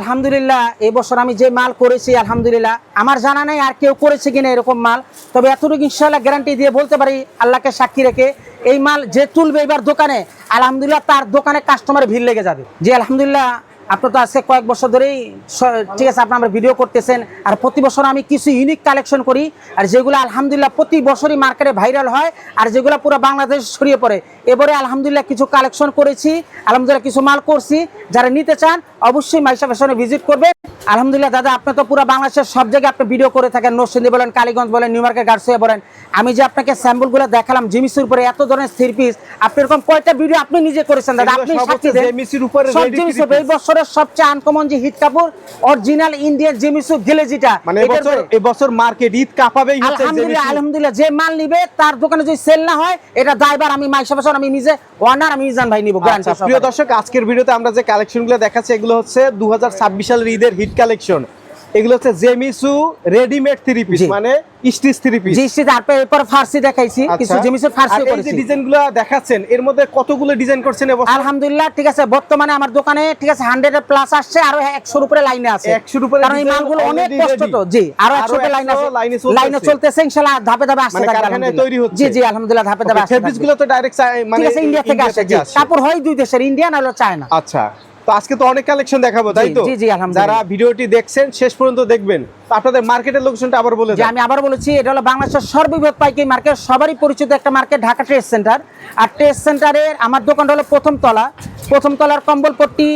আলহামদুলিল্লাহ, এই বছর আমি যে মাল করেছি, আলহামদুলিল্লাহ, আমার জানা নেই আর কেউ করেছে কিনা এরকম মাল। তবে এতটুকু ইনশাল্লাহ গ্যারান্টি দিয়ে বলতে পারি, আল্লাহকে সাক্ষী রেখে এই মাল যে তুলবে এবার দোকানে, আলহামদুলিল্লাহ তার দোকানে কাস্টমার ভিড় লেগে যাবে। যে আলহামদুলিল্লাহ, আপনি তো আজকে কয়েক বছর ধরেই ঠিক আছে, আপনি আমার ভিডিও করতেছেন, আর প্রতি বছর আমি কিছু ইউনিক কালেকশন করি, আর যেগুলো আলহামদুলিল্লাহ প্রতি বছরই মার্কেটে ভাইরাল হয়, আর যেগুলো পুরো বাংলাদেশ ছড়িয়ে পড়ে। এবারে আলহামদুলিল্লাহ কিছু কালেকশন করেছি, আলহামদুলিল্লাহ কিছু মাল করছি, যারা নিতে চান অবশ্যই মাইশা ফ্যাশনে ভিজিট করবে। আলহামদুলিল্লাহ দাদা আপনি তো পুরো বাংলাদেশের সব জায়গায় আপনি ভিডিও করে থাকেন। নরসিংদী বলেন কালীগঞ্জ বলেন নিউ মার্কেট গার্সিয়া বলেন। আমি যে আপনাকে স্যাম্পলগুলো দেখালাম জিমিসের উপরে এত ধরনের থ্রি পিস আপনি এরকম কয়টা ভিডিও আপনি নিজে করেছেন দাদা? আপনি সাক্ষী দেন। উপরে সব হবে। এই বছরের সবচেয়ে আনকমন যে হিট কাপড় অরিজিনাল ইন্ডিয়ান জেমিসু গেলেজিটা মানে এবছর এবছর মার্কেট ঈদ কাঁপাবেই হচ্ছে আলহামদুলিল্লাহ আলহামদুলিল্লাহ যে মাল নিবে তার দোকানে যদি সেল না হয় এটা দায়বার আমি মাইশা বছর আমি নিজে ওয়ানার আমি মিজান ভাই নিব আচ্ছা, প্রিয় দর্শক আজকের ভিডিওতে আমরা যে কালেকশনগুলো দেখাচ্ছি এগুলো হচ্ছে দু সালের ঈদের হিট কালেকশন এগুলো হচ্ছে জেমিসু রেডিমেড থ্রি পিস মানে স্টিচ থ্রি পিস জি তারপর এরপর ফার্সি দেখাইছি কিছু জিনিসের ফার্সি এই যে ডিজাইনগুলো দেখাচ্ছেন এর মধ্যে কতগুলো ডিজাইন করছেন এবছর আলহামদুলিল্লাহ ঠিক আছে বর্তমানে আমার দোকানে ঠিক আছে হান্ড্রেড প্লাস আসছে আরও একশোর উপরে লাইনে আছে। 100 র উপরে কারণ এই মালগুলো অনেক কষ্ট তো জি আরও আরও একশো লাইন 100 আছে লাইনে চলতেছে। ইনশাআল্লাহ ধাপে ধাপে আসতে মানে কারখানায় তৈরি হচ্ছে? জি জি আলহামদুলিল্লাহ ধাপে ধাপে আসতে ফেব্রিক্সগুলো তো ডাইরেক্ট মানে ঠিক আছে ইন্ডিয়া থেকে ইন্ডিয়া আসে জি। কাপড় হয় দুই দেশের ইন্ডিয়ান হলো চায়না আচ্ছা। তো আজকে তো অনেক কালেকশন দেখাবো তাই তো? যারা ভিডিওটি দেখছেন শেষ পর্যন্ত দেখবেন। আপনাদের মার্কেটের লোকেশনটা আবার বলে আমি আবার বলেছি এটা হলো বাংলাদেশের সর্ববৃহৎ পাইকারি মার্কেট সবারই পরিচিত একটা মার্কেট ঢাকা ট্রেড সেন্টার আর ট্রেড সেন্টারের আমার দোকানটা হলো প্রথম তলা। প্রথম তলার কম্বলপট্টি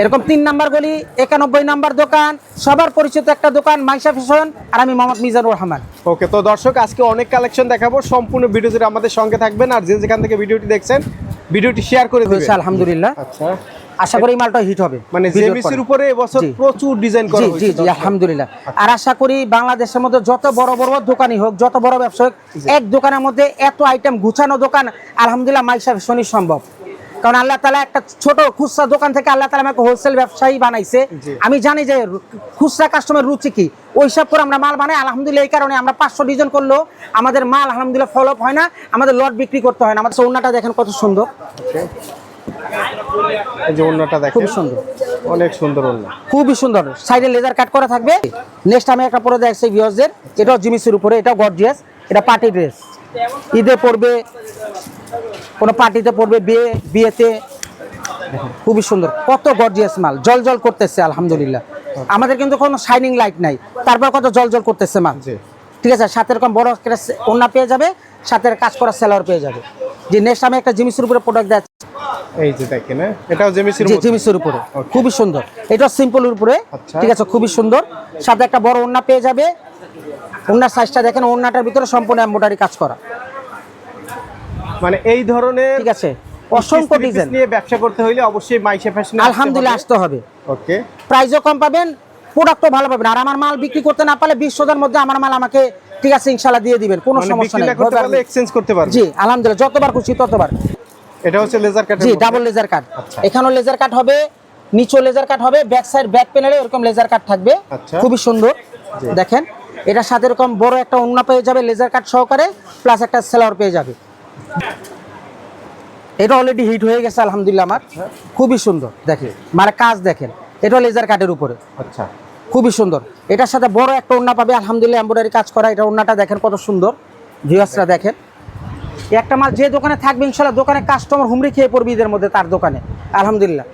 এরকম তিন নাম্বার গলি একানব্বই নাম্বার দোকান সবার পরিচিত একটা দোকান মাইশা ফ্যাশন আর আমি মোহাম্মদ মিজানুর রহমান। ওকে তো দর্শক আজকে অনেক কালেকশন দেখাবো। সম্পূর্ণ ভিডিও আমাদের সঙ্গে থাকবেন আর যে যেখান থেকে ভিডিওটি দেখছেন ভিডিওটি শেয়ার করে দিবেন। আলহামদুলিল্লাহ। আচ্ছা। আশা করি মালটা হিট হবে। মানে পরে। উপরে এবছর প্রচুর ডিজাইন করা জি জি জি আলহামদুলিল্লাহ। আর আশা করি বাংলাদেশের মধ্যে যত বড় বড় দোকানই হোক যত বড় ব্যবসা হোক এক দোকানের মধ্যে এত আইটেম গুছানো দোকান আলহামদুলিল্লাহ মাইশা ফ্যাশনই সম্ভব। কারণ আল্লাহ তালা একটা ছোট খুচরা দোকান থেকে আল্লাহ তালা আমাকে হোলসেল ব্যবসায়ী বানাইছে। আমি জানি যে খুচরা কাস্টমার রুচি কি। ওই সব করে আমরা মাল বানাই আলহামদুলিল্লাহ এই কারণে আমরা পাঁচশো ডিজাইন করলেও আমাদের মাল আলহামদুলিল্লাহ ফলো হয় না আমাদের লট বিক্রি করতে হয় না। আমাদের ওনাটা দেখেন কত সুন্দর। এই যে অন্যটা দেখেন। খুব সুন্দর। অনেক সুন্দর অন্য খুবই সুন্দর। সাইডে লেজার কাট করা থাকবে। নেক্সট আমি একটা পরে দেখছি ভিউয়ার্সদের এটাও জিমিসের উপরে এটাও গর্জিয়াস এটা পার্টি ড্রেস ঈদে পড়বে কোনো পার্টিতে পড়বে বিয়ে বিয়েতে। খুবই সুন্দর। কত গর্জিয়াস মাল। জল জল করতেছে আলহামদুলিল্লাহ। আমাদের কিন্তু কোনো শাইনিং লাইট নাই। তারপর কত জল জল করতেছে মাল। ঠিক আছে সাথে এরকম বড় ওড়না পেয়ে যাবে সাথে কাজ করা সেলার পেয়ে যাবে। যে নেক্সট আমি একটা জিমিসের উপরে প্রোডাক্ট দেখাচ্ছি। এই যে দেখেন হ্যাঁ? এটাও জেমিসির মধ্যে। জিমিসের উপরে। খুবই সুন্দর। এটা সিম্পলের উপরে আচ্ছা। ঠিক আছে খুবই সুন্দর। সাথে একটা বড় ওড়না পেয়ে যাবে। ওড়নার সাইজটা দেখেন ওড়নাটার ভিতরে সম্পূর্ণ এমব্রয়ডারি কাজ করা। মানে এই ধরনের ঠিক আছে অসংখ্য ডিজাইন নিয়ে ব্যবসা করতে হলে অবশ্যই মাইশা ফ্যাশন আলহামদুলিল্লাহ আসতে হবে। ওকে প্রাইসও কম পাবেন প্রোডাক্টও ভালো পাবেন। আর আমার মাল বিক্রি করতে না পারলে বিশ হাজার মধ্যে আমার মাল আমাকে ঠিক আছে ইনশাল্লাহ দিয়ে দিবেন কোনো মানে সমস্যা নেই এক্সচেঞ্জ করতে পারবে। জি আলহামদুলিল্লাহ যতবার খুশি ততবার। এটা হচ্ছে লেজার কাট জি ডাবল লেজার কাট আচ্ছা। এখানেও লেজার কাট হবে নিচেও লেজার কাট হবে ব্যাক সাইড ব্যাক প্যানেলে এরকম লেজার কাট থাকবে। আচ্ছা। খুবই সুন্দর। দেখেন এটার সাথে এরকম বড় একটা ওন্না পেয়ে যাবে লেজার কাট সহকারে প্লাস একটা সেলার পেয়ে যাবে। এটা অলরেডি হিট হয়ে গেছে আলহামদুলিল্লাহ আমার। খুবই সুন্দর দেখেন। মানে কাজ দেখেন এটা লেজার কাটের উপরে। আচ্ছা। খুবই সুন্দর। এটার সাথে বড় একটা ওন্না পাবে আলহামদুলিল্লাহ এমব্রয়ডারি কাজ করা এটা ওন্নাটা দেখেন কত সুন্দর। ভিউয়ার্সরা দেখেন। একটা মাল যে দোকানে থাকবে, ইনশাল্লাহ দোকানে কাস্টমার হুমড়ি খেয়ে পড়বে ঈদের মধ্যে তার দোকানে। আলহামদুলিল্লাহ।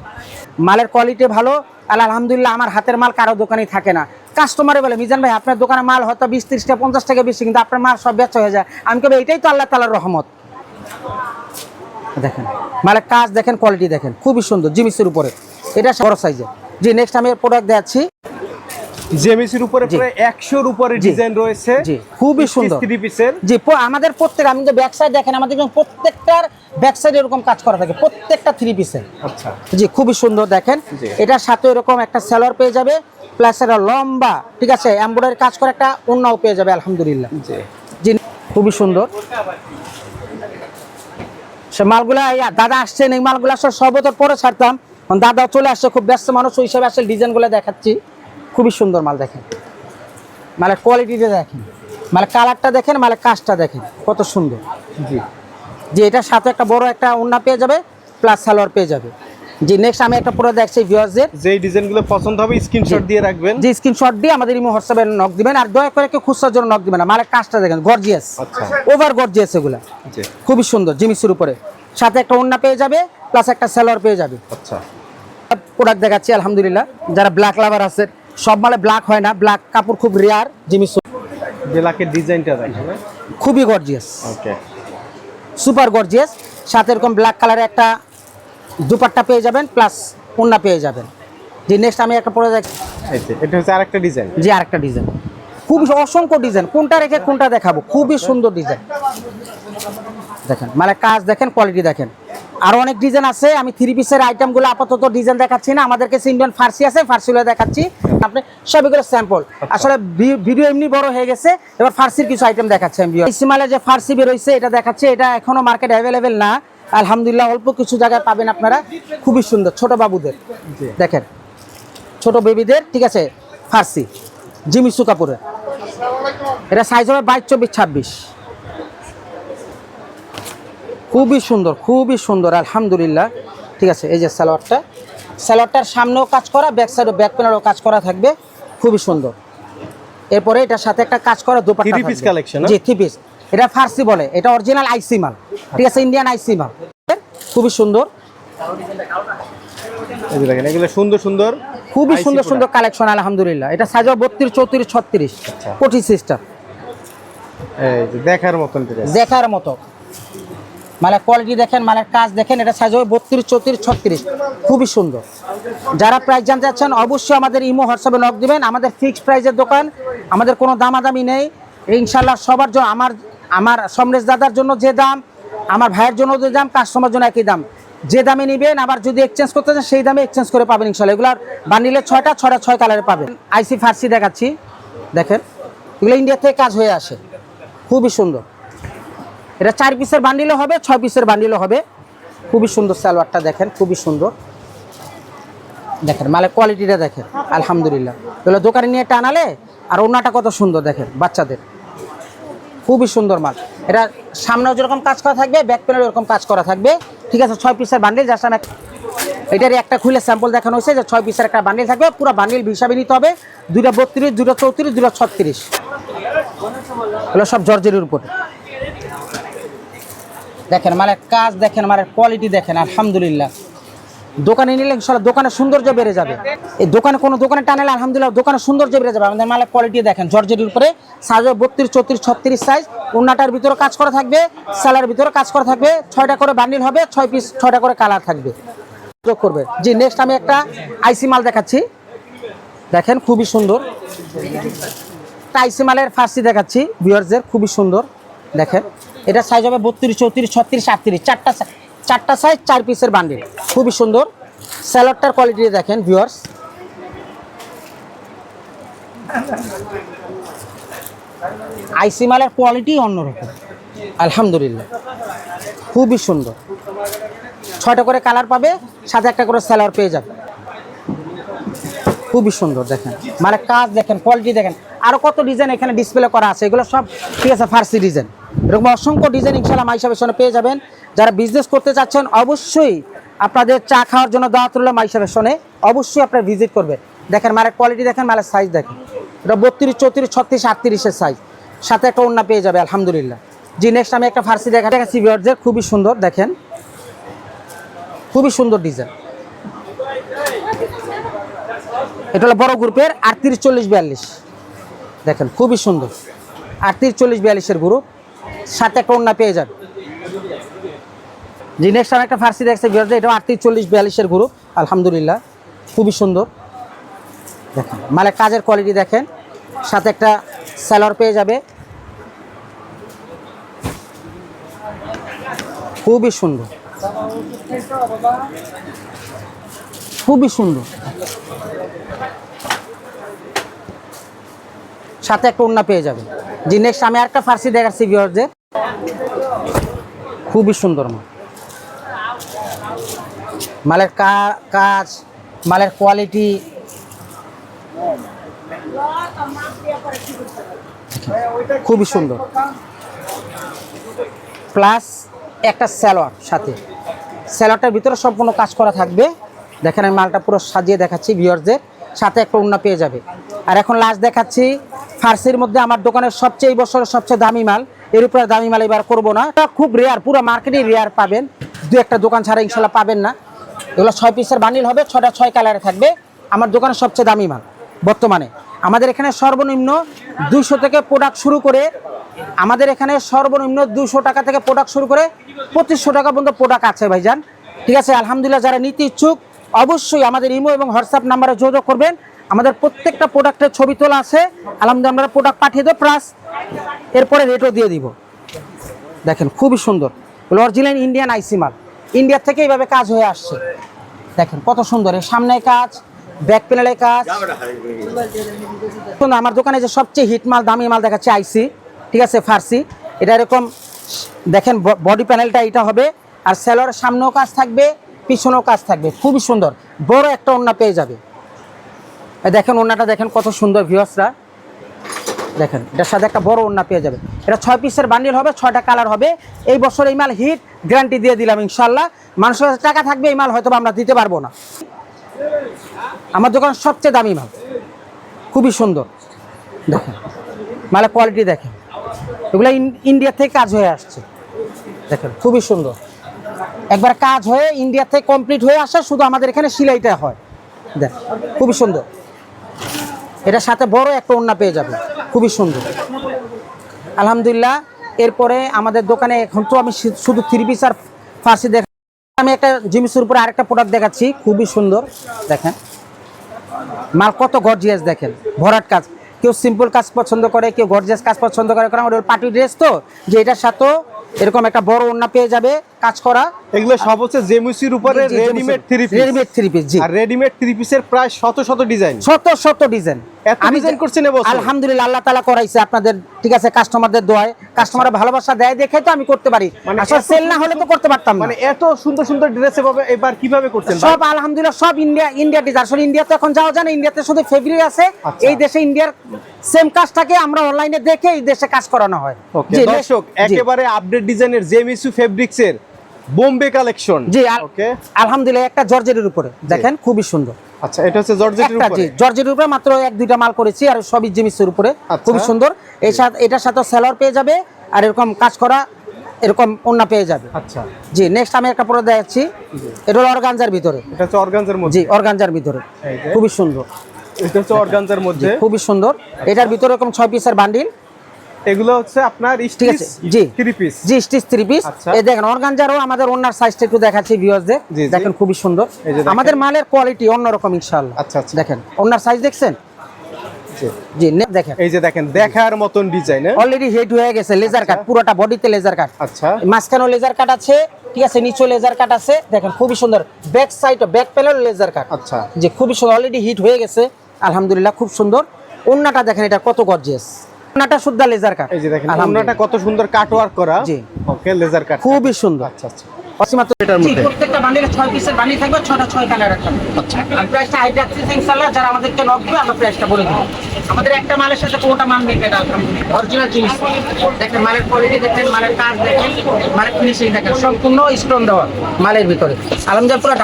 মালের কোয়ালিটি ভালো, আর আলহামদুলিল্লাহ আমার হাতের মাল কারও দোকানেই থাকে না। কাস্টমারে বলে, মিজান ভাই, আপনার দোকানে মাল হয়তো বিশ ত্রিশটা পঞ্চাশ টাকা বেশি, কিন্তু আপনার মাল সব বেচা হয়ে যায়। আমি কবে এটাই তো আল্লাহ তালার রহমত। দেখেন, মালের কাজ দেখেন কোয়ালিটি দেখেন, খুবই সুন্দর, জিমিসের উপরে। এটা বড় সাইজের জি নেক্সট আমি প্রোডাক্ট দেখাচ্ছি। জেমিসির উপরে। প্রায় 100 এর উপরে। ডিজাইন রয়েছে। খুবই সুন্দর। থ্রি পিসের। জি আমাদের প্রত্যেক আমি যে ব্যাক সাইড দেখেন আমাদের প্রত্যেকটার ব্যাক সাইড এরকম কাজ করা থাকে প্রত্যেকটা থ্রি পিসের আচ্ছা। জি খুবই সুন্দর দেখেন। এটার সাথে এরকম একটা সেলর পেয়ে যাবে প্লাস একটা লম্বা ঠিক আছে এমব্রয়ডারি কাজ করা একটা অন্যও পেয়ে যাবে আলহামদুলিল্লাহ। জি। জি খুবই সুন্দর। সে মালগুলা দাদা আসছেন এই মালগুলা সব সর্বতর পরে ছাড়তাম। দাদা চলে আসছে খুব ব্যস্ত মানুষ ওই হিসাবে আসলে ডিজাইনগুলো দেখাচ্ছি। খুবই সুন্দর মাল দেখেন। মালের কোয়ালিটিটা দেখেন। মানে কালারটা দেখেন মানে কাজটা দেখেন কত সুন্দর। জি। যে এটার সাথে একটা বড় একটা ওন্না পেয়ে যাবে প্লাস সালোয়ার পেয়ে যাবে। জি নেক্সট আমি একটা পুরো দেখছি ভিউয়ার্সদের যেই ডিজাইনগুলো পছন্দ হবে স্ক্রিনশট দিয়ে রাখবেন। যে স্ক্রিনশট দিয়ে আমাদের ইমো হোয়াটসঅ্যাপে নক দিবেন আর দয়া করে কেউ খুচরার জন্য নক দিবেন না। মালের কাজটা দেখেন গর্জিয়াস আচ্ছা। ওভার গর্জিয়াস এগুলা। খুবই সুন্দর জিমিসের উপরে। সাথে একটা ওন্না পেয়ে যাবে প্লাস একটা সেলর পেয়ে যাবে। আচ্ছা। প্রোডাক্ট দেখাচ্ছি আলহামদুলিল্লাহ। যারা ব্ল্যাক লাভার আছে সব মালে ব্ল্যাক হয় না ব্ল্যাক কাপড় খুব রেয়ার জিমিস ব্ল্যাকের ডিজাইনটা দেখেন খুবই গর্জিয়াস ওকে সুপার গর্জিয়াস সাথে এরকম ব্ল্যাক কালারের একটা দুপাট্টা পেয়ে যাবেন প্লাস ওন্না পেয়ে যাবেন। যে নেক্সট আমি একটা পরে দেখ এটা হচ্ছে আরেকটা ডিজাইন যে আরেকটা ডিজাইন খুব অসংখ্য ডিজাইন কোনটা রেখে কোনটা দেখাবো? খুবই সুন্দর ডিজাইন দেখেন মানে কাজ দেখেন কোয়ালিটি দেখেন। আরও অনেক ডিজাইন আছে। আমি থ্রি পিসের আইটেমগুলো আপাতত ডিজাইন দেখাচ্ছি না। আমাদের কাছে ইন্ডিয়ান ফার্সি আছে ফার্সিগুলো দেখাচ্ছি। আপনি সবগুলো স্যাম্পল আসলে ভিডিও এমনি বড় হয়ে গেছে। এবার ফার্সির কিছু আইটেম দেখাচ্ছি আমি। ইসিমালে যে ফার্সি বেরোইছে এটা দেখাচ্ছে। এটা এখনও মার্কেট অ্যাভেলেবেল না। আলহামদুলিল্লাহ অল্প কিছু জায়গায় পাবেন আপনারা। খুবই সুন্দর ছোট বাবুদের। দেখেন ছোট বেবিদের ঠিক আছে? ফার্সি জিমিসু কাপুরের এটা সাইজ হবে বাইশ চব্বিশ ছাব্বিশ। খুবই সুন্দর খুবই সুন্দর আলহামদুলিল্লাহ। ঠিক আছে এই যে সালোয়ারটা। সালোয়ারটার সামনেও কাজ করা ব্যাক সাইডও ব্যাক প্যানেলও কাজ করা থাকবে। খুবই সুন্দর। এরপরে এটার সাথে একটা কাজ করা দুপাট্টা থাকবে। collection, হ্যাঁ? জি থ্রি পিস এটা ফার্সি বলে এটা অরিজিনাল আইসি মাল। ঠিক আছে ইন্ডিয়ান আইসি মাল। খুবই সুন্দর। সুন্দর সুন্দর খুবই সুন্দর সুন্দর কালেকশন আলহামদুলিল্লাহ। এটা সাইজ বত্রিশ চৌত্রিশ ছত্রিশ। আচ্ছা। পঁচিশ সিস্টেম দেখার মতন দেখার মতো। মানে কোয়ালিটি দেখেন, মালের কাজ দেখেন, এটা সাইজ হবে বত্রিশ, চৌত্রিশ, ছত্রিশ। খুবই সুন্দর। যারা প্রাইস জানতে চাচ্ছেন, অবশ্যই আমাদের ইমো হোয়াটসঅ্যাপে নক দিবেন। আমাদের ফিক্সড প্রাইসের দোকান, আমাদের কোনো দামাদামি নেই। ইনশাল্লাহ সবার জন্য আমার আমার সমরেশ দাদার জন্য যে দাম, আমার ভাইয়ের জন্য যে দাম কাস্টমার জন্য একই দাম। যে দামে নেবেন, আবার যদি এক্সচেঞ্জ করতে চান, সেই দামে এক্সচেঞ্জ করে পাবেন ইনশাল্লাহ এগুলার বান্ডিলে ছয়টা ছয়টা ছয় কালারে পাবেন। আইসি ফার্সি দেখাচ্ছি। দেখেন, এগুলো ইন্ডিয়া থেকে কাজ হয়ে আসে। খুবই সুন্দর। এটা চার পিসের বান্ডিলও হবে, ছয় পিসের বান্ডিলও হবে। খুবই সুন্দর সালোয়ারটা দেখেন, খুবই সুন্দর। দেখেন, মালের কোয়ালিটিটা দেখেন, আলহামদুলিল্লাহ। এগুলো দোকানে নিয়ে টানালে আর ওনাটা কত সুন্দর দেখেন, বাচ্চাদের। খুবই সুন্দর মাল। এটা সামনেও যেরকম কাজ করা থাকবে ব্যাক প্যানেও এরকম কাজ করা থাকবে। ঠিক আছে, ছয় পিসের বান্ডিল যার সামনে এটার একটা খুলে স্যাম্পল দেখানো হয়েছে যে ছয় পিসের একটা বান্ডিল থাকবে, পুরো বান্ডিল হিসাবে নিতে হবে। দুটা বত্রিশ দুটো চৌত্রিশ দুটো ছত্রিশ। এগুলো সব জর্জের উপর। দেখেন মালের কাজ দেখেন মালের কোয়ালিটি দেখেন, আলহামদুলিল্লাহ। দোকানে নিলে ইনশাল্লাহ দোকানের সৌন্দর্য বেড়ে যাবে। এই দোকানে কোনো দোকানে টানালে আলহামদুলিল্লাহ দোকানের সৌন্দর্য বেড়ে যাবে। আমাদের মালের কোয়ালিটি দেখেন, জর্জেটির উপরে সাইজ বত্রিশ, চৌত্রিশ, ছত্রিশ সাইজ উন্নাটার ভিতরে কাজ করা থাকবে সালার ভিতরে কাজ করা থাকবে, ছয়টা করে বান্ডিল হবে, ছয় পিস ছয়টা করে কালার থাকবে। যোগ করবে। জি নেক্সট আমি একটা আইসি মাল দেখাচ্ছি। দেখেন, খুবই সুন্দর। আইসি মালের ফার্সি দেখাচ্ছি ভিউয়ার্সদের খুবই সুন্দর। দেখেন, এটা সাইজ হবে বত্রিশ, চৌত্রিশ, ছত্রিশ আটত্রিশ চারটা চারটা সাইজ চার পিসের বান্ডিল খুবই সুন্দর। স্যালাডটার কোয়ালিটি দেখেন ভিউয়ার্স আইসি মালের কোয়ালিটি অন্যরকম আলহামদুলিল্লাহ। খুবই সুন্দর। ছয়টা করে কালার পাবে, সাথে একটা করে স্যালার পেয়ে যাবে। খুবই সুন্দর, দেখেন। মানে কাজ দেখেন কোয়ালিটি দেখেন। আরও কত ডিজাইন এখানে ডিসপ্লে করা আছে, এগুলো সব ঠিক আছে ফার্সি ডিজাইন এরকম অসংখ্য ডিজাইন ইনশাল্লাহ মাইশা বেশনে পেয়ে যাবেন। যারা বিজনেস করতে চাচ্ছেন, অবশ্যই আপনাদের চা খাওয়ার জন্য দাওয়াত রইল মাইশা বেশনে অবশ্যই আপনারা ভিজিট করবেন দেখেন, মালের কোয়ালিটি দেখেন, মালের সাইজ দেখেন। এটা বত্রিশ, চৌত্রিশ, ছত্রিশ আটত্রিশের সাইজ সাথে একটা ওন্না পেয়ে যাবে, আলহামদুলিল্লাহ। জি নেক্সট আমি একটা ফার্সি দেখা দেখাচ্ছি ভিউয়ারদের খুবই সুন্দর, দেখেন। খুবই সুন্দর ডিজাইন এটা হলো বড় গ্রুপের আটত্রিশ, চল্লিশ, বিয়াল্লিশ। দেখেন, খুবই সুন্দর। আটত্রিশ, চল্লিশ, বিয়াল্লিশের গ্রুপ সাথে একটা অন্য পেয়ে যাবে। জি নেক্সট একটা ফার্সি দেখছি এটা আটত্রিশ, চল্লিশ, বিয়াল্লিশের গ্রুপ আলহামদুলিল্লাহ, খুবই সুন্দর। দেখেন মালের কাজের কোয়ালিটি দেখেন, সাথে একটা স্যালোয়ার পেয়ে যাবে। খুবই সুন্দর। খুবই সুন্দর। সাথে একটা ওন্না পেয়ে যাবে। জি নেক্সট আমি আরেকটা ফার্সি দেখাচ্ছি ভিউয়ারদের খুবই সুন্দর মাল। মালের কাজ, মালের কোয়ালিটি খুবই সুন্দর। প্লাস একটা স্যালোয়ার সাথে। স্যালোয়ারটার ভিতরে সম্পূর্ণ কাজ করা থাকবে। দেখেন আমি মালটা পুরো সাজিয়ে দেখাচ্ছি ভিউয়ারদের সাথে একটা উন্না পেয়ে যাবে। আর এখন লাস্ট দেখাচ্ছি, ফার্সির মধ্যে আমার দোকানের সবচেয়ে এই বছরের সবচেয়ে দামি মাল, এর উপরে দামি মাল এবার করব না। এটা খুব রেয়ার পুরো মার্কেটে রেয়ার পাবেন। দু একটা দোকান ছাড়া ইনশাল্লাহ পাবেন না। এগুলো ছয় পিসের বানিল হবে ছটা ছয় কালারে থাকবে। আমার দোকানের সবচেয়ে দামি মাল বর্তমানে। আমাদের এখানে সর্বনিম্ন দুশো থেকে প্রোডাক্ট শুরু করে, আমাদের এখানে সর্বনিম্ন দুশো টাকা থেকে প্রোডাক্ট শুরু করে পঁচিশশো টাকা পর্যন্ত প্রোডাক্ট আছে ভাইজান। ঠিক আছে, আলহামদুলিল্লাহ যারা নিতে ইচ্ছুক অবশ্যই আমাদের ইমো এবং হোয়াটসঅ্যাপ নাম্বারে যোগাযোগ করবেন। আমাদের প্রত্যেকটা প্রোডাক্টের ছবি তোলা আছে। আলহামদুলিল্লাহ, আমরা প্রোডাক্ট পাঠিয়ে দেবো, প্লাস এরপরে রেটও দিয়ে দিব। দেখেন, খুবই সুন্দর। অরিজিনাল ইন্ডিয়ান আইসি মাল। ইন্ডিয়া থেকে এইভাবে কাজ হয়ে আসছে। দেখেন, কত সুন্দর। এর সামনে কাজ, ব্যাক প্যানেলে কাজ। আমার দোকানে যে সবচেয়ে হিট মাল, দামি মাল দেখাচ্ছে আইসি। ঠিক আছে, ফার্সি। এটা এরকম, দেখেন বডি প্যানেলটা এটা হবে। আর সেলোয়ারের সামনেও কাজ থাকবে। পিছনেও কাজ থাকবে, খুবই সুন্দর। বড় একটা ওন্না পেয়ে যাবে। দেখেন ওন্নাটা দেখেন কত সুন্দর ভিউয়ার্সরা দেখেন, এটার সাথে একটা বড় ওন্না পেয়ে যাবে। এটা ছয় পিসের বান্ডিল হবে, ছয়টা কালার হবে। এই বছর এই মাল হিট গ্যারান্টি দিয়ে দিলাম ইনশাল্লাহ মানুষের টাকা থাকবে, এই মাল হয়তো আমরা দিতে পারব না। আমার দোকান সবচেয়ে দামি মাল। খুবই সুন্দর। দেখেন, মালের কোয়ালিটি দেখেন। এগুলো ইন- ইন্ডিয়া থেকে কাজ হয়ে আসছে। দেখেন, খুবই সুন্দর। একবার কাজ হয়ে ইন্ডিয়া থেকে কমপ্লিট হয়ে আসে, শুধু আমাদের এখানে সিলাইটা হয়। দেখ, খুবই সুন্দর। এটার সাথে বড় একটা ওন্না পেয়ে যাবে। খুবই সুন্দর। আলহামদুলিল্লাহ, এরপরে আমাদের দোকানে এখন তো আমি শুধু থ্রি পিস আর ফার্সি দেখ আমি একটা জিনিসের উপরে আরেকটা প্রোডাক্ট দেখাচ্ছি, খুবই সুন্দর। দেখেন। মাল কত গর্জিয়াস দেখেন। ভরাট কাজ। কেউ সিম্পল কাজ পছন্দ করে, কেউ গর্জিয়াস কাজ পছন্দ করে, কারণ ওটা পার্টি ড্রেস তো, যে এটার সাথেও এরকম একটা বড় ওন্না পেয়ে যাবে। কাজ করা। এগুলো সব হচ্ছে জেমুসির উপরে readymade three piece readymade three piece জি। আর রেডিমেড থ্রি পিসের প্রায় শত শত ডিজাইন শত শত ডিজাইন এত design করছেন এবছর? আলহামদুলিল্লাহ আল্লাহ তালা করাইছে আপনাদের ঠিক আছে কাস্টমারদের দোয়ায়। কাস্টমার ভালোবাসা দেয় দেখে তো আমি করতে পারি। মানে আসলে সেল না হলে তো করতে পারতাম না। মানে এত সুন্দর সুন্দর ড্রেস এভাবে এবার কীভাবে করছেন সব আলহামদুলিল্লাহ সব ইন্ডিয়া ইন্ডিয়া ডিজাইন আসলে ইন্ডিয়াতে এখন যাওয়া যায় না ইন্ডিয়াতে শুধু ফেব্রিক আছে। আচ্ছা। এই দেশে ইন্ডিয়ার সেম কাজটাকে আমরা অনলাইনে দেখে এই দেশে কাজ করানো হয়। ওকে দর্শক একেবারে আপডেট ডিজাইনের জেমিসু ফেব্রিক্সের বোম্বে কালেকশন। জি ওকে। আলহামদুলিল্লাহ একটা জর্জেটের উপরে। দেখেন খুবই সুন্দর। আচ্ছা এটা হচ্ছে জর্জেটের উপরে? জি জর্জেটের উপরে মাত্র এক দুইটা মাল করেছি আর সবই জিনিসের উপরে। আচ্ছা। খুবই সুন্দর। এর সাথে এটার সাথে সেলার পেয়ে যাবে আর এরকম কাজ করা এরকম ওন্না পেয়ে যাবে। আচ্ছা। জি নেক্সট আমি একটা প্রোডাক্ট দেখাচ্ছি। এটা হলো অর্গানজার ভিতরে। এটা হচ্ছে অর্গানজার মধ্যে? জি অর্গানজার ভিতরে। এই খুবই সুন্দর। এটা হচ্ছে অর্গানজার মধ্যে? খুবই সুন্দর। এটার ভিতরে এরকম ছয় পিসের বান্ডিল এগুলো হচ্ছে আপনার জি। থ্রি পিস জি স্টিচ থ্রি পিস আচ্ছা। এই দেখেন অর্গানজারও আমাদের ওনার সাইজটা একটু দেখাচ্ছি ভিউয়ার্সদের। দেখেন খুবই সুন্দর। আমাদের মালের কোয়ালিটি অন্যরকম ইনশাআল্লাহ। আচ্ছা, আচ্ছা। দেখেন ওনার সাইজ দেখছেন? জি। দেখেন। এই যে দেখেন দেখার মতন ডিজাইন অলরেডি হেড হয়ে গেছে লেজার কাট পুরোটা বডিতে লেজার কাট আচ্ছা। মাঝখানেও লেজার কাট আছে ঠিক আছে নিচেও লেজার কাট আছে। দেখেন খুবই সুন্দর। Back side back panel laser cut আচ্ছা। যে খুবই সুন্দর অলরেডি হিট হয়ে গেছে। আলহামদুলিল্লাহ খুব সুন্দর। ওন্নাটা দেখেন এটা কত গর্জিয়াস ওন্নাটা শুদ্ধ লেজার কাট এই যে দেখেন। ওনাটা কত সুন্দর কাট ওয়ার্ক করা। জি। ওকে লেজার কাট খুবই সুন্দর। আচ্ছা আচ্ছা। অসীমাত্র এটার মধ্যে? প্রত্যেকটা বান্ডিলে পিসের থাকবে আচ্ছা। আর প্রাইসটা হাইট রাখছি ইনশাআল্লাহ যারা আমাদেরকে নক আমরা প্রাইসটা বলে দেবো। আমাদের একটা মালের সাথে কোনোটা মাল মিলবে না অরিজিনাল জিনিস। দেখেন, মালের কোয়ালিটি দেখেন, মালের কাজ দেখেন, মালের ফিনিশিং দেখেন, সম্পূর্ণ স্টোন দেওয়া মালের ভিতরে। আলমদার পুরো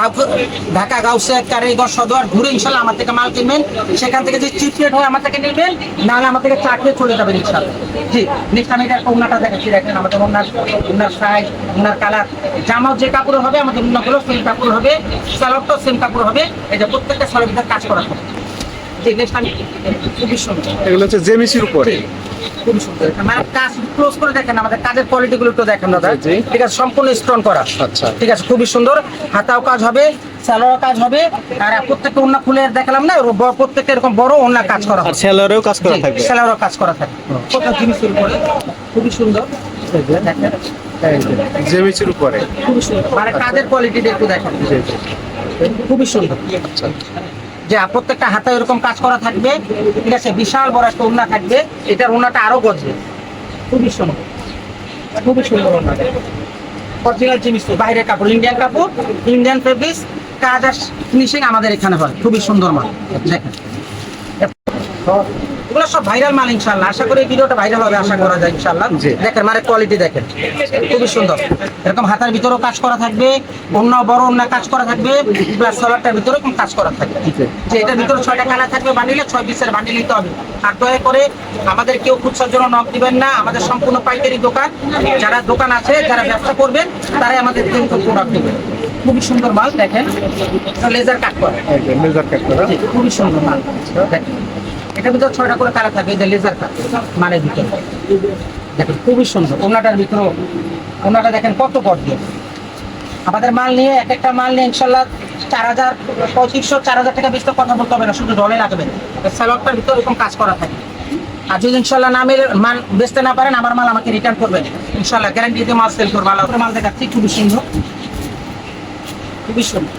ঢাকা গাউসে কারিগর, সদর, ঘুরে ইনশাল্লাহ আমার থেকে মাল কিনবেন। সেখান থেকে যে চিপ রেট হয় আমার থেকে নেবেন, নাহলে আমার থেকে চাকরি চলে যাবেন ইনশাল্লাহ। জি নেক্সট আমি এটা উন্নাটা দেখাচ্ছি, দেখেন আমাদের উন্নার উন্নার সাইজ উন্নার কালার জামাও যে কাপড় হবে, আমাদের উন্নাগুলো সেম কাপড় হবে সালোয়ারটাও সেম কাপড় হবে, এই যে প্রত্যেকটা ভিতরে কাজ করা হবে। খুবই সুন্দর। এগুলো হচ্ছে জেমিসির উপরে। খুবই সুন্দর। মানে কাজ ক্লোজ করে দেখেন আমাদের কাজের কোয়ালিটি গুলো একটু দেখেন দাদা। ঠিক আছে সম্পূর্ণ স্টোন করা। আচ্ছা। ঠিক আছে খুবই সুন্দর। হাতাও কাজ হবে সালোয়ার কাজ হবে। আর প্রত্যেকটা ওন্না খুলে দেখালাম না প্রত্যেকটা এরকম বড় ওন্না কাজ করা আর সেলারেও কাজ করা থাকবে। সেলারও কাজ করা কত জিনিসের উপরে। খুবই সুন্দর। জেমিসির উপরে। খুবই সুন্দর। মানে কাজের কোয়ালিটিটা একটু দেখেন। খুবই সুন্দর। আচ্ছা। যে প্রত্যেকটা হাতে এরকম কাজ করা থাকবে, ঠিক আছে? বিশাল বড় একটা উন্না থাকবে, এটার উন্নাটা আরও গজবে। খুবই সুন্দর। খুবই সুন্দর উন্নাটা অরিজিনাল জিনিস বাইরের কাপড় ইন্ডিয়ান কাপড় ইন্ডিয়ান ফেব্রিক্স কাজ আর ফিনিশিং আমাদের এখানে হয়। খুবই সুন্দর মাল। দেখেন। এগুলো সব ভাইরাল মাল ইনশাল্লাহ আশা করি এই ভিডিওটা ভাইরাল হবে আশা করা যায় ইনশাল্লাহ দেখেন মানে কোয়ালিটি দেখেন। খুবই সুন্দর। এরকম হাতার ভিতরেও কাজ করা থাকবে অন্য বড় অন্য কাজ করা থাকবে প্লাস সোলারটার ভিতরে এরকম কাজ করা থাকবে। যে এটার ভিতরে ছয়টা কালার থাকবে বান্ডিলে ছয় পিসের বান্ডিল নিতে হবে। আর দয়া করে আমাদের কেউ খুচরার জন্য নক দিবেন না আমাদের সম্পূর্ণ পাইকারি দোকান। যারা দোকান আছে যারা ব্যবসা করবেন তারাই আমাদের কিন্তু প্রোডাক্ট নেবেন খুবই সুন্দর মাল দেখেন। লেজার কাট করা। লেজার কাট করা। খুবই সুন্দর মাল। দেখেন। এটার ভিতরে ছয়টা করে কালার থাকে এই লেজার কাট মালের ভিতরে। দেখেন, খুবই সুন্দর। ওনাটার ভিতরে ওনাটা দেখেন কত গর্জন আমাদের মাল নিয়ে, এক একটা মাল নিয়ে ইনশাল্লাহ চার হাজার পঁচিশশো, চার হাজার টাকা বেচতে কথা বলতে হবে না, শুধু ডলে লাগবে। স্যালটটার ভিতরে এরকম কাজ করা থাকে। আর যদি ইনশাল্লাহ না মেলে বেচতে না পারেন, আমার মাল আমাকে রিটার্ন করবেন। ইনশাল্লাহ গ্যারান্টি দিয়ে মাল সেল করব। আলাদা মাল দেখাচ্ছি, খুবই সুন্দর। খুবই সুন্দর।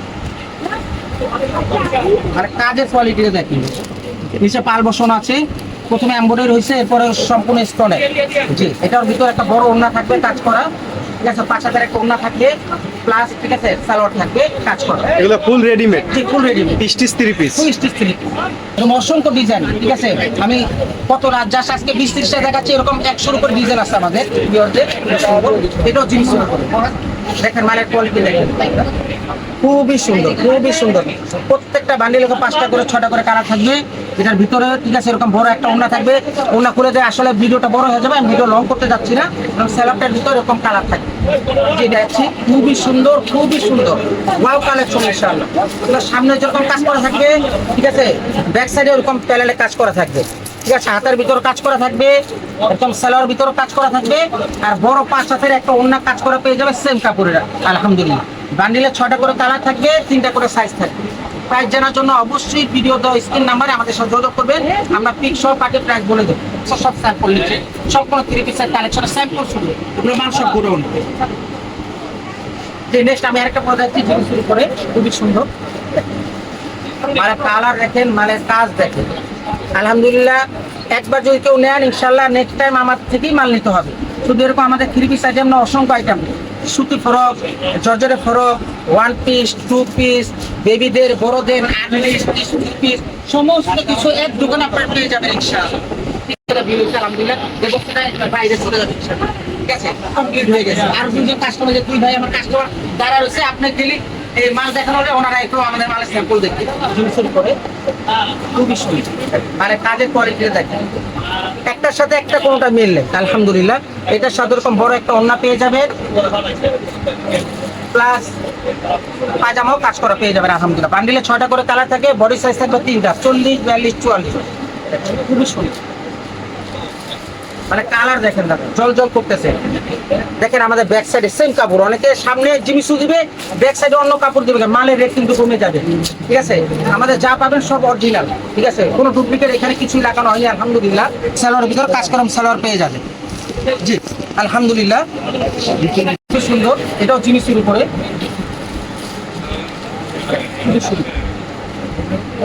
আর কাজের কোয়ালিটি দেখি নিচে পাল বসন আছে। প্রথমে এম্বয়ডারি হয়েছে এরপরে সম্পূর্ণ স্টোনে জি এটার ভিতরে একটা বড় ওড়না থাকবে কাজ করা। ঠিক আছে পাঁচ হাজার একটা ওড়না থাকবে প্লাস ঠিক আছে সালোয়ার থাকবে কাজ করা। এগুলো ফুল রেডিমেড জি ফুল রেডি পিস টিস থ্রি পিস ফুল স্টিচ সিলিক এরকম অসংখ্য ডিজাইন ঠিক আছে? আমি কত রাত যাস আজকে বিশ ত্রিশটা দেখাচ্ছি এরকম একশোর উপর ডিজাইন আছে আমাদের এটাও জিনিস দেখেন মালের কোয়ালিটি দেখেন। খুবই সুন্দর খুবই সুন্দর। প্রত্যেকটা বান্ডিল পাঁচটা করে, ছটা করে কালার থাকবে। এটার ভিতরে, ঠিক আছে, এরকম বড় একটা ওনা থাকবে। ওনা খুলে দেয় আসলে ভিডিওটা বড় হয়ে যাবে, আমি ভিডিও লং করতে যাচ্ছি না। এবং স্যালাপটার ভিতরে এরকম কালার থাকবে। যে দেখছি, খুবই সুন্দর খুবই সুন্দর। ওয়াও কালেকশন ইনশাআল্লাহ। সামনে যেরকম কাজ করা থাকবে, ঠিক আছে ব্যাক সাইডে ওরকম প্যানেলে কাজ করা থাকবে। ঠিক আছে, হাতের ভিতরে কাজ করা থাকবে, একদম সেলার ভিতরে কাজ করা থাকবে, আর বড় পাঁচ হাতের একটা অন্য কাজ করা পেয়ে যাবে সেম কাপড়ের, আলহামদুলিল্লাহ। বান্ডিলে ছটা করে কালার থাকবে, তিনটা করে সাইজ থাকবে। প্রাইস জানার জন্য অবশ্যই ভিডিও দেওয়া স্ক্রিন নাম্বারে আমাদের সাথে যোগাযোগ করবেন, আমরা পিক সহ পার্টি প্রাইস বলে দেবো। সব স্যাম্পল নিচ্ছে সব কোনো থ্রি পিসের কালেকশন স্যাম্পল শুধু এগুলো মাল সব উঠবে নেক্সট আমি আরেকটা পর্যায়ে জিনিস শুরু করে, খুবই সুন্দর। মানে কালার দেখেন মানে কাজ দেখেন। আলহামদুলিল্লাহ, একবার যদি কেউ নেন, ইনশাল্লাহ নেক্সট টাইম আমার থেকেই মাল নিতে হবে। শুধু এরকম আমাদের থ্রি পিস আইটেম না, অসংখ্য আইটেম সুতি frock, জর্জরের frock one piece two piece বেবিদের বড়দের সমস্ত কিছু এক দোকানে আপনার পেয়ে যাবেন ইনশাআল্লাহ। আলহামদুলিল্লাহ। বাইরে চলে যাবে। ঠিক আছে? কমপ্লিট হয়ে গেছে। আর দুজন কাস্টমার যে, দুই ভাই আমার কাস্টমার দাঁড়া রয়েছে আপনি গেলি এই মাল দেখানো হলে ওনারা একটু আমাদের মালের স্যাম্পল দেখতে শুরু করে। খুবই সুন্দর মানে কাজের কোয়ালিটি দেখেন। একটার সাথে একটা কোনোটা মিল নেই আলহামদুলিল্লাহ। এটার সাথে এরকম বড় একটা ওন্না পেয়ে যাবে প্লাস পাজামাও কাজ করা পেয়ে যাবেন আলহামদুলিল্লাহ। বান্ডিলে ছয়টা করে কালার থাকে বডি সাইজ থাকবে তিনটা চল্লিশ বিয়াল্লিশ চুয়াল্লিশ। খুবই সুন্দর মানে কালার দেখেন জল জল করতেছে। দেখেন আমাদের ব্যাক সাইডে সেম কাপড়, অনেকে সামনে জিনিসও দিবে ব্যাক সাইডে অন্য কাপড় দিবে, মালের রেট কিন্তু কমে যাবে। ঠিক আছে? আমাদের যা পাবেন সব অরিজিনাল ঠিক আছে? কোনো ডুপ্লিকেট এখানে কিছুই লাগানো হয়নি, আলহামদুলিল্লাহ। সালোয়ার ভিতরে কাজ করাম সালোয়ার পেয়ে যাবে। জি, আলহামদুলিল্লাহ। খুব সুন্দর। এটাও জিনিসের উপরে।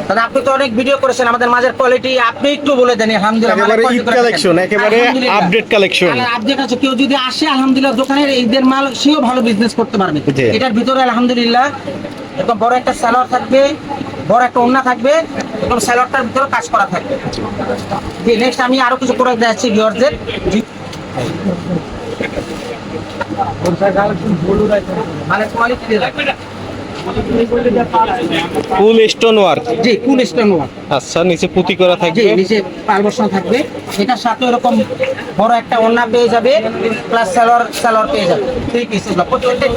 দাদা আপনি তো অনেক ভিডিও করেছেন আমাদের মাঝের কোয়ালিটি আপনি একটু বলে দেন আলহামদুলিল্লাহ ঈদ। কালেকশন একেবারে আপডেট কালেকশন আপডেট আছে কেউ যদি আসে আলহামদুলিল্লাহ দোকানের ঈদের মাল সেও ভালো বিজনেস করতে পারবে। এটার ভিতরে আলহামদুলিল্লাহ এরকম বড় একটা স্যালোয়ার থাকবে বড় একটা ওড়না থাকবে এবং স্যালোয়ারটার ভিতরে কাজ করা থাকবে। জি নেক্সট আমি আরও কিছু করে দেখাচ্ছি ভিউয়ারদের মানে কোয়ালিটি ফুল স্টোন ওয়ার্ক জি কুল স্টোন ওয়ার্ক আচ্ছা নিচে পুঁতি করা থাকবে। নিচে পাল বসানো থাকবে। এটার সাথে এরকম বড় একটা ওড়না পেয়ে যাবে প্লাস সালোয়ার সালোয়ার পেয়ে যাবে। থ্রি পিস এগুলো প্রত্যেকটা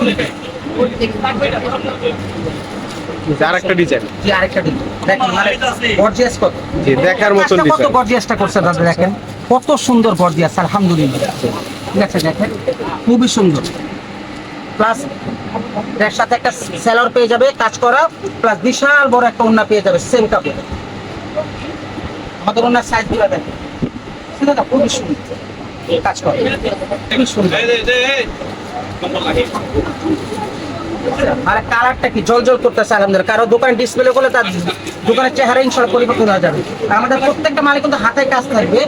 ডিজাইন জি আরেকটা দেখেন মানে গর্জিয়াস কত। জি দেখার মতন কাজটা কত গর্জিয়াসটা করছে দাদা দেখেন। কত সুন্দর গর্জিয়াস আলহামদুলিল্লাহ। ঠিক আছে দেখেন। খুবই সুন্দর। প্লাস এর সাথে একটা সেলর পেয়ে যাবে কাজ করা প্লাস বিশাল বড় একটা ওন্না পেয়ে যাবে সেম কাপড়। আমাদের ওনার সাইজগুলো দেখেন সেটা খুবই সুন্দর। কাজ করে। খুবই সুন্দর। আর কালারটা কি? জল জল করতেছে আলহামদুলিল্লাহ। কারও দোকান ডিসপ্লে করলে তার দোকানের চেহারা ইনশাল্লাহ পরিবর্তন হয়ে যাবে। আর আমাদের প্রত্যেকটা মালে কিন্তু হাতে কাজ থাকবে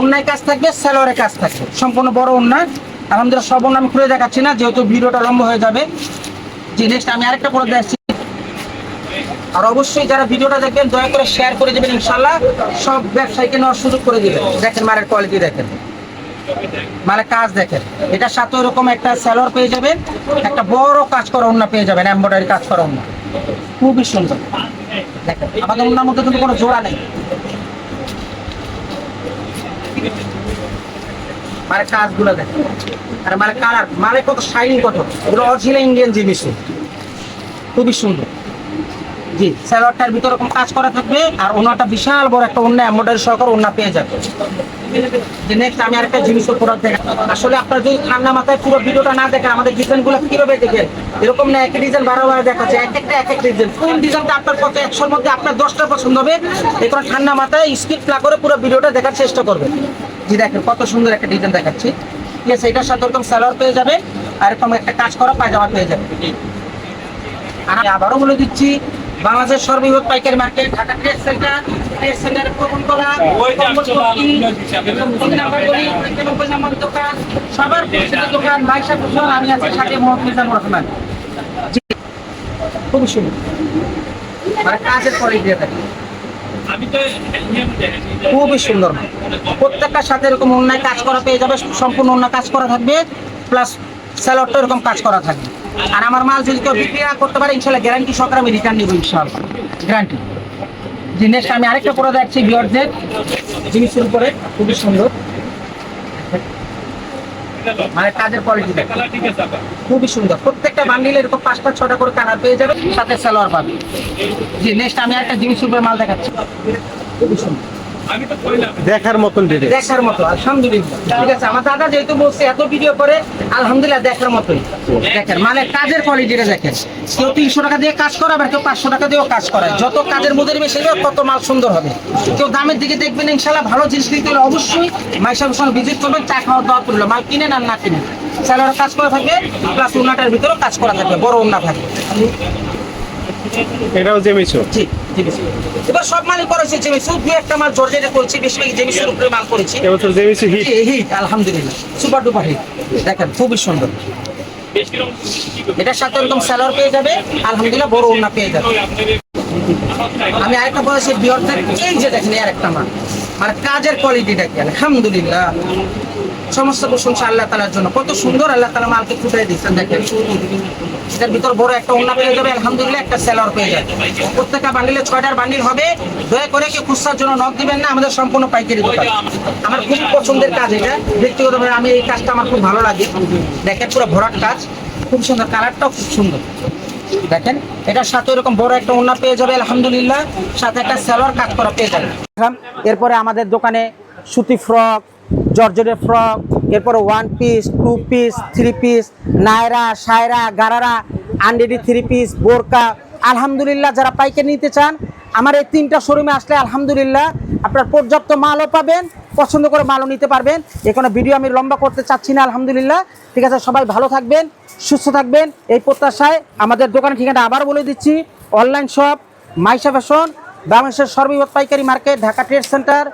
অন্যায় কাজ থাকবে স্যালোয়ারে কাজ থাকবে। সম্পূর্ণ বড় অন্যায় আলহামদুলিল্লাহ অন্য আমি খুলে দেখাচ্ছি না, যেহেতু ভিডিওটা লম্বা হয়ে যাবে। জি নেক্সট আমি আরেকটা পরে দেখছি আর অবশ্যই যারা ভিডিওটা দেখবেন, দয়া করে শেয়ার করে দেবেন ইনশাল্লাহ সব ব্যবসায়ীকে নেওয়ার সুযোগ করে দিবেন। দেখেন মালের কোয়ালিটি দেখেন। মানে কাজ দেখেন। এটা সাথে ওরকম একটা স্যালোর পেয়ে যাবেন। একটা বড় কাজ করা অন্য পেয়ে যাবেন এম্বয়ডারি কাজ করা অন্য। খুবই সুন্দর। দেখেন, আমাদের অন্যের মধ্যে কিন্তু কোনো জোড়া নেই। মানে কাজগুলো দেখেন। আর মানে কালার মানে কত শাইনিং কত, এগুলো অরিজিনাল ইন্ডিয়ান জিনিস খুবই সুন্দর। জি স্যালোয়ারটার ভিতরে এরকম কাজ করা থাকবে, আর ওনাটা বিশাল বড় একটা অন্য এম্বয়ডারি সহকারে ওনা পেয়ে যাবে। যে নেক্সট আমি আরেকটা জিনিস প্রোডাক্ট দেখা আসলে আপনার যদি ঠান্ডা মাথায় পুরো ভিডিওটা না দেখেন, আমাদের ডিজাইনগুলো কীভাবে দেখেন, এরকম না এক ডিজাইন বারো বারো দেখাচ্ছে এক একটা এক এক ডিজাইন কোন ডিজাইনটা আপনার কত একশোর মধ্যে আপনার দশটা পছন্দ হবে, এরপর ঠান্ডা মাথায় স্কিপ না করে পুরো ভিডিওটা দেখার চেষ্টা করবেন। জি দেখেন কত সুন্দর একটা ডিজাইন দেখাচ্ছি। ঠিক আছে এটার সাথে এরকম স্যালোয়ার পেয়ে যাবে আর এরকম একটা কাজ করা পায়জামা পেয়ে যাবে। আর আমি আবারও বলে দিচ্ছি বাংলাদেশের সর্ববৃহৎ পাইকারি market Dhaka trade centre trade প্রবণতলা number দোকান সবার পরিচিত দোকান মাইশা আমি আছি সাথে মোহাম্মদ মিজানুর রহমান খুবই সুন্দর। মানে কাজের কোয়ালিটি থাকে খুবই সুন্দর। প্রত্যেকটার সাথে এরকম অন্যায় কাজ করা পেয়ে যাবে, সম্পূর্ণ অন্যায় কাজ করা থাকবে প্লাস স্যালারটা এরকম কাজ করা থাকবে। আর আমার মাল যদি কেউ বিক্রি না করতে পারে, ইনশাল্লাহ গ্যারান্টি সহকারে আমি রিটার্ন নিব ইনশাল্লাহ। গ্যারান্টি জি নেক্সট আমি আরেকটা করে দেখছি বিয়ারদের জিনিসের উপরে, খুবই সুন্দর। মানে কাজের কোয়ালিটি খুবই সুন্দর। প্রত্যেকটা বান্ডিলে এরকম পাঁচটা ছটা করে কালার পেয়ে যাবে সাথে সালোয়ার পাবে। জি নেক্সট আমি একটা উপরে মাল দেখাচ্ছি। খুবই সুন্দর। দেখার মতন দেখার মতো আলহামদুলিল্লাহ। ঠিক আছে আমার দাদা যেহেতু বলছে এত ভিডিও করে আলহামদুলিল্লাহ দেখার মতোই। দেখেন মানে কাজের কোয়ালিটিটা দেখেন। কেউ তিনশো টাকা দিয়ে কাজ করে আবার কেউ পাঁচশো টাকা দিয়েও কাজ করে। যত কাজের মধ্যে বেশি হবে তত মাল সুন্দর হবে। কেউ দামের দিকে দেখবেন ইনশাল্লাহ ভালো জিনিস নিতে হলে অবশ্যই মাইসার সঙ্গে ভিজিট করবেন চা খাওয়া দাওয়া করল মাল কিনেন আর না কিনেন। স্যালার কাজ করা থাকবে প্লাস উন্নাটার ভিতরেও কাজ করা থাকবে বড় উন্না থাকবে। এটাও জেমিসো জি জি এবার সব মালই করেছি জেমিসু দু একটা মাল জর্জেটে করেছি বেশিরভাগ জেমিসুর উপরে মাল করেছি। এবছর জেমিসো হিট হিট আলহামদুলিল্লাহ। সুপার ডুপার হিট দেখেন খুবই সুন্দর। এটার সাথে এরকম স্যালার পেয়ে যাবে। আলহামদুলিল্লাহ বড় ওনা পেয়ে যাবে। আমি আরেকটা বলেছি বিয়রদের এই যে দেখেন আর একটা মাল। মানে কাজের কোয়ালিটিটা কি? আলহামদুলিল্লাহ। সমস্ত প্রশংসা আল্লাহ তালার জন্য। কত সুন্দর আল্লাহ তালা মালকে ফুটাই দিচ্ছেন দেখেন। এটার ভিতর বড় একটা ওনা পেয়ে যাবে, আলহামদুলিল্লাহ একটা সেলার পেয়ে যাবে। প্রত্যেকটা বান্ডিলে ছয়টার বান্ডিল হবে। দয়া করে কেউ খুচরার জন্য নক দিবেন না, আমাদের সম্পূর্ণ পাইকারি দোকান। আমার খুব পছন্দের কাজ এটা। ব্যক্তিগতভাবে আমি এই কাজটা আমার খুব ভালো লাগে। দেখেন পুরো ভরাট কাজ। খুব সুন্দর, কালারটাও খুব সুন্দর। দেখেন, এটার সাথে এরকম বড় একটা ওনা পেয়ে যাবে, আলহামদুলিল্লাহ। সাথে একটা সেলোয়ার কাজ করা পেয়ে যাবে। এরপরে আমাদের দোকানে সুতি ফ্রক জর্জেটের ফ্রক, এরপরে one piece two piece three piece Naira, সায়রা, গারারা আনডেডি থ্রি পিস বোরকা। আলহামদুলিল্লাহ, যারা পাইকারি নিতে চান, আমার এই তিনটা শোরুমে আসলে আলহামদুলিল্লাহ আপনার পর্যাপ্ত মালও পাবেন, পছন্দ করে মালও নিতে পারবেন। এখানে ভিডিও আমি লম্বা করতে চাচ্ছি না, আলহামদুলিল্লাহ। ঠিক আছে, সবাই ভালো থাকবেন, সুস্থ থাকবেন। এই প্রত্যাশায় আমাদের দোকানের ঠিকানা আবার বলে দিচ্ছি অনলাইন শপ মাইশা ফ্যাশন বাংলাদেশের সর্ববৃহৎ পাইকারি মার্কেট, ঢাকা ট্রেড সেন্টার